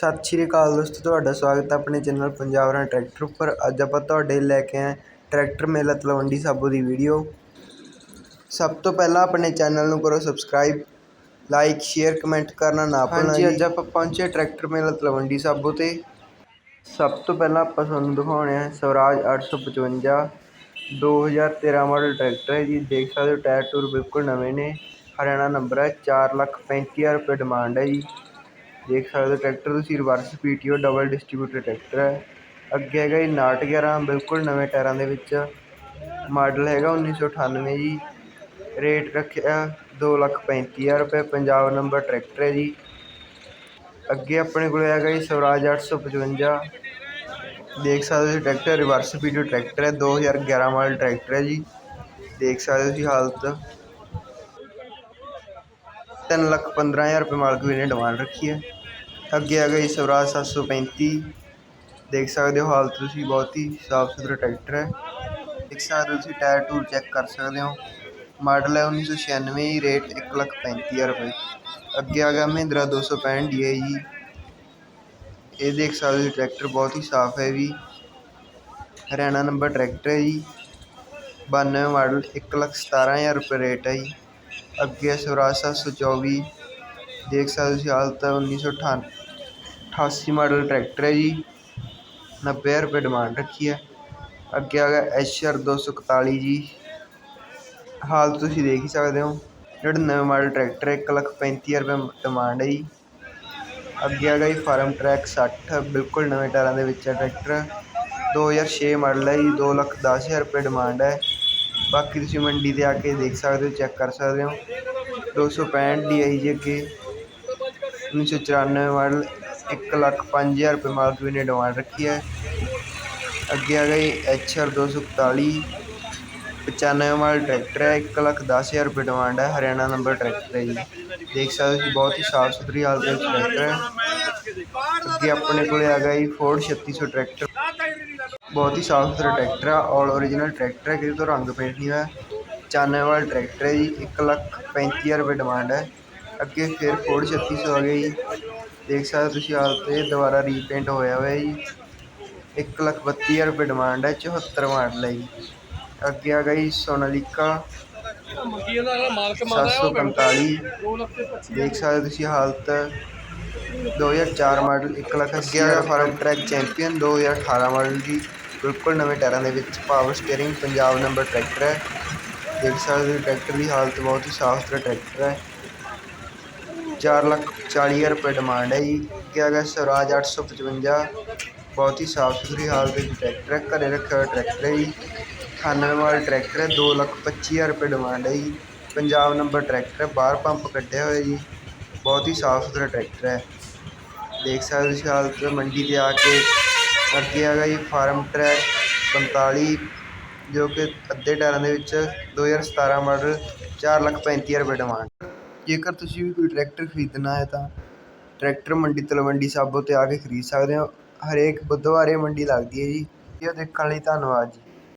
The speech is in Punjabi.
ਸਤਿ ਸ਼੍ਰੀ ਅਕਾਲ ਦੋਸਤੋ ਤੁਹਾਡਾ ਸਵਾਗਤ ਹੈ ਆਪਣੇ ਚੈਨਲ ਪੰਜਾਬ ਰਨ ਟਰੈਕਟਰ ਉੱਪਰ। ਅੱਜ ਆਪਾਂ ਤੁਹਾਡੇ ਲੈ ਕੇ ਆਏ ਟਰੈਕਟਰ ਮੇਲਾ ਤਲਵੰਡੀ ਸਾਬੋ ਦੀ ਵੀਡੀਓ ਸਭ ਤੋਂ ਪਹਿਲਾਂ ਆਪਣੇ ਚੈਨਲ ਨੂੰ ਕਰੋ ਸਬਸਕ੍ਰਾਈਬ ਲਾਈਕ ਸ਼ੇਅਰ ਕਮੈਂਟ ਕਰਨਾ ਨਾ ਭੁੱਲਣਾ ਜੀ। ਅੱਜ ਆਪਾਂ ਪਹੁੰਚੇ ਟਰੈਕਟਰ ਮੇਲਾ ਤਲਵੰਡੀ ਸਾਬੋ ਤੇ। ਸਭ ਤੋਂ ਪਹਿਲਾਂ ਆਪਾਂ ਤੁਹਾਨੂੰ ਦਿਖਾਉਣੇ ਆ ਸਵਰਾਜ 855 2013 ਮਾਡਲ ਟਰੈਕਟਰ ਹੈ ਜੀ। ਦੇਖ ਸਕਦੇ ਹੋ ਟਾਇਰ ਟੂਰ ਬਿਲਕੁਲ ਨਵੇਂ ਨੇ। ਹਰਿਆਣਾ ਨੰਬਰ ਹੈ 435000 ਰੁਪਏ ਡਿਮਾਂਡ ਹੈ ਜੀ। ਦੇਖ ਸਕਦੇ ਹੋ, ਟਰੈਕਟਰ ਤੁਸੀਂ reverse PTO double distributor tractor ਹੈ। ਅੱਗੇ ਹੈਗਾ ਜੀ 911 ਬਿਲਕੁਲ ਨਵੇਂ ਟਾਇਰਾਂ ਦੇ ਵਿੱਚ। ਮਾਡਲ ਹੈਗਾ 1998 ਜੀ। ਰੇਟ ਰੱਖਿਆ 235000 ਰੁਪਏ ਪੰਜਾਬ ਨੰਬਰ ਟਰੈਕਟਰ ਹੈ ਜੀ। ਅੱਗੇ ਆਪਣੇ ਕੋਲ ਹੈਗਾ ਜੀ ਸਵਰਾਜ 855 ਦੇਖ ਸਕਦੇ ਹੋ ਤੁਸੀਂ ਟਰੈਕਟਰ, ਰਿਵਰਸ ਪੀਟੀਓ ਟਰੈਕਟਰ ਹੈ 2011 ਮਾਡਲ ਟਰੈਕਟਰ ਹੈ ਜੀ। ਦੇਖ ਸਕਦੇ ਹੋ ਤੁਸੀਂ ਹਾਲਤ। ਤਿੰਨ ਲੱਖ ਪੰਦਰਾਂ ਹਜ਼ਾਰ ਰੁਪਏ ਮਾਲਕ ਵੀ ਨੇ ਡਿਮਾਂਡ ਰੱਖੀ ਹੈ। ਅੱਗੇ ਆ ਗਈ ਸਵਰਾਜ 735 ਦੇਖ ਸਕਦੇ ਹੋ, ਹਾਲਤ ਤੁਸੀਂ ਬਹੁਤ ਹੀ ਸਾਫ਼ ਸੁਥਰਾ ਟਰੈਕਟਰ ਹੈ। ਦੇਖ ਸਕਦੇ ਤੁਸੀਂ ਟਾਇਰ ਟੂਰ ਚੈੱਕ ਕਰ ਸਕਦੇ ਹੋ। ਮਾਡਲ ਹੈ 1996 ਜੀ ਰੇਟ ਇੱਕ ਲੱਖ ਪੈਂਤੀ ਹਜ਼ਾਰ ਰੁਪਏ। ਅੱਗੇ ਆ ਗਿਆ ਮਹਿੰਦਰਾ 265 ਡੀ ਜੀ। ਇਹ ਦੇਖ ਸਕਦੇ ਹੋ, ਟਰੈਕਟਰ ਬਹੁਤ ਹੀ ਸਾਫ਼ ਹੈ ਵੀ। ਹਰਿਆਣਾ ਨੰਬਰ ਟਰੈਕਟਰ ਹੈ ਜੀ। 92 ਮਾਡਲ, ਇੱਕ ਲੱਖ ਸਤਾਰਾਂ ਹਜ਼ਾਰ ਰੁਪਏ ਰੇਟ ਹੈ ਜੀ। ਅੱਗੇ ਸਵਰਾਜ 724 ਦੇਖ ਸਕਦੇ ਤੁਸੀਂ ਹਾਲਤ ਅਠਾਸੀ ਮਾਡਲ ਟਰੈਕਟਰ ਹੈ ਜੀ। ਨੱਬੇ ਹਜ਼ਾਰ ਰੁਪਏ ਡਿਮਾਂਡ ਰੱਖੀ ਹੈ। ਅੱਗੇ ਆ ਗਿਆ ਐਸ਼ਰ 241 ਜੀ। ਹਾਲ ਤੁਸੀਂ ਦੇਖ ਹੀ ਸਕਦੇ ਹੋ। ਨਵੇਂ ਮਾਡਲ ਟਰੈਕਟਰ ਇੱਕ ਲੱਖ ਪੈਂਤੀ ਹਜ਼ਾਰ ਰੁਪਏ ਡਿਮਾਂਡ ਹੈ ਜੀ। ਅੱਗੇ ਆ ਗਿਆ ਜੀ ਫਾਰਮ ਟਰੈਕ 60 ਬਿਲਕੁਲ ਨਵੇਂ ਟਾਇਰਾਂ ਦੇ ਵਿੱਚ ਹੈ ਟਰੈਕਟਰ। 2006 ਮਾਡਲ ਹੈ ਜੀ, ਦੋ ਲੱਖ ਦਸ ਹਜ਼ਾਰ ਰੁਪਏ ਡਿਮਾਂਡ ਹੈ। ਬਾਕੀ ਤੁਸੀਂ ਮੰਡੀ ਤੇ ਆ ਕੇ ਦੇਖ ਸਕਦੇ ਹੋ, ਚੈੱਕ ਕਰ ਸਕਦੇ ਹੋ। 265 ਡੀ ਆਈ ਜੀ ਅੱਗੇ। 1994 ਮਾਡਲ ਇੱਕ ਲੱਖ ਪੰਜ ਹਜ਼ਾਰ ਰੁਪਏ ਮਾਲਕ ਵੀ ਨੇ ਡਿਮਾਂਡ ਰੱਖੀ ਹੈ। ਅੱਗੇ ਆ ਗਈ ਐਚ ਆਰ 241 95 ਮਾਡਲ ਟਰੈਕਟਰ ਹੈ, ਇੱਕ ਲੱਖ ਦਸ ਹਜ਼ਾਰ ਰੁਪਏ ਡਿਮਾਂਡ ਹੈ, ਹਰਿਆਣਾ ਨੰਬਰ ਟਰੈਕਟਰ ਹੈ ਜੀ। ਦੇਖ ਸਕਦੇ ਹੋ ਜੀ, ਬਹੁਤ ਹੀ ਸਾਫ਼ ਸੁਥਰੀ ਹਾਲਤ ਵਿੱਚ ਟਰੈਕਟਰ ਹੈ। ਅੱਗੇ ਆਪਣੇ ਕੋਲੇ ਆ ਗਿਆ ਜੀ ਫੋਰਡ 3600 ਟਰੈਕਟਰ। ਬਹੁਤ ਹੀ ਸਾਫ਼ ਸੁਥਰਾ ਟਰੈਕਟਰ ਆ ਆਲ ਓਰੀਜਨਲ ਟਰੈਕਟਰ ਹੈ ਕਿਸੇ ਤੋਂ ਰੰਗ ਪੇਂਟ ਨਹੀਂ ਹੋਇਆ। 95 ਵਾਲਾ ਟਰੈਕਟਰ ਹੈ ਜੀ, ਇੱਕ ਲੱਖ ਪੈਂਤੀ ਹਜ਼ਾਰ ਰੁਪਏ ਡਿਮਾਂਡ ਹੈ। ਅੱਗੇ ਫਿਰ ਫੋਰਡ 3600 ਆ ਗਿਆ ਜੀ। ਦੇਖ ਸਕਦੇ ਹੋ ਤੁਸੀਂ ਹਾਲਤ ਤੇ ਦੁਬਾਰਾ ਰੀਪੇਂਟ ਹੋਇਆ ਹੋਇਆ ਜੀ। ਇੱਕ ਲੱਖ ਬੱਤੀ ਹਜ਼ਾਰ ਰੁਪਏ ਡਿਮਾਂਡ ਹੈ 74 ਮਾਡਲ ਹੈ ਜੀ ਅੱਗੇ ਆ ਗਈ ਸੋਨਾਲੀਕਾ। 745 ਦੇਖ ਸਕਦੇ ਤੁਸੀਂ ਹਾਲਤ। 2004 ਮਾਡਲ 1 ਲੱਖ ਅੱਗੇ ਆ ਫਾਰਮ ਟਰੈਕ ਚੈਂਪੀਅਨ 2018 ਮਾਡਲ ਜੀ ਬਿਲਕੁਲ ਨਵੇਂ ਟਾਇਰਾਂ ਦੇ ਵਿੱਚ power steering Punjab number tractor ਹੈ। ਦੇਖ ਸਕਦੇ ਹੋ ਟਰੈਕਟਰ ਦੀ ਹਾਲਤ ਬਹੁਤ ਹੀ ਸਾਫ਼ ਸੁਥਰਾ ਟਰੈਕਟਰ ਹੈ। ਚਾਰ ਲੱਖ 40 ਹਜ਼ਾਰ ਰੁਪਏ ਡਿਮਾਂਡ ਹੈ ਜੀ। ਕਿਹਾ ਗਿਆ ਸਵਰਾਜ 855 ਬਹੁਤ ਹੀ ਸਾਫ਼ ਸੁਥਰੀ ਹਾਲਤ ਵਿੱਚ ਟਰੈਕਟਰ ਹੈ। ਘਰੇ ਰੱਖਿਆ ਹੋਇਆ ਟਰੈਕਟਰ ਹੈ ਜੀ। 98 ਮਾਡਲ ਟਰੈਕਟਰ ਹੈ। 2 ਲੱਖ 25 ਹਜ਼ਾਰ ਰੁਪਏ ਡਿਮਾਂਡ ਹੈ ਜੀ। ਪੰਜਾਬ ਨੰਬਰ ਟਰੈਕਟਰ ਹੈ। ਬਾਹਰ ਪੰਪ ਕੱਢਿਆ ਹੋਇਆ ਜੀ। ਬਹੁਤ ਹੀ ਸਾਫ਼ ਸੁਥਰਾ ਟਰੈਕਟਰ ਹੈ। ਦੇਖ ਸਕਦੇ ਹੋ ਤੁਸੀਂ ਹਾਲਤ ਮੰਡੀ ਤੇ ਆ ਕੇ। ਅੱਗੇ ਆ ਗਿਆ ਜੀ ਫਾਰਮ ਟਰੈਕ 45 ਜੋ ਕਿ ਅੱਧੇ ਟਾਇਰਾਂ ਦੇ ਵਿੱਚ 2017 ਮਾਡਲ 4 ਲੱਖ ਪੈਂਤੀ ਹਜ਼ਾਰ ਰੁਪਏ ਡਿਮਾਂਡ ਜੇਕਰ ਤੁਸੀਂ ਵੀ ਕੋਈ ਟਰੈਕਟਰ ਖਰੀਦਣਾ ਹੈ ਤਾਂ ਟਰੈਕਟਰ ਮੰਡੀ, ਤਲਵੰਡੀ ਸਾਬੋ ਤੇ ਆ ਕੇ ਖਰੀਦ ਸਕਦੇ ਹੋ। ਹਰੇਕ ਬੁੱਧਵਾਰ ਇਹ ਮੰਡੀ ਲੱਗਦੀ ਹੈ ਜੀ। ਇਹ ਦੇਖਣ ਲਈ ਧੰਨਵਾਦ ਜੀ।